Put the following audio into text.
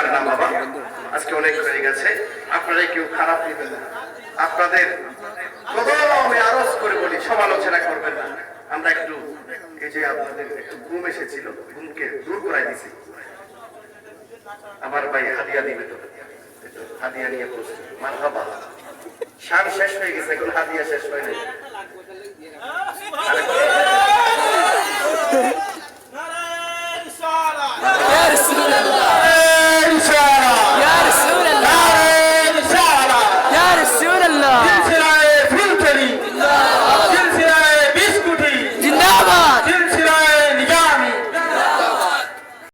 আর না বাবা। আজকে অনেক হয়ে গেছে। আপনারা কেউ খারাপ নেবেন না। আপনাদের আমি আরজ করে বলি সমালোচনা করবেন না। আমরা একটু এই যে আপনাদের একটু ঘুম এসেছিল ঘুমকে দূর করাই দিছি। আমার ভাই হাদিয়া দিবে তো হাদিয়া নিয়ে প্রস্তুত। মানহাবা সার শেষ হয়ে গেছে এখন হাদিয়া শেষ হয়ে নাই। নারায়ণ সারা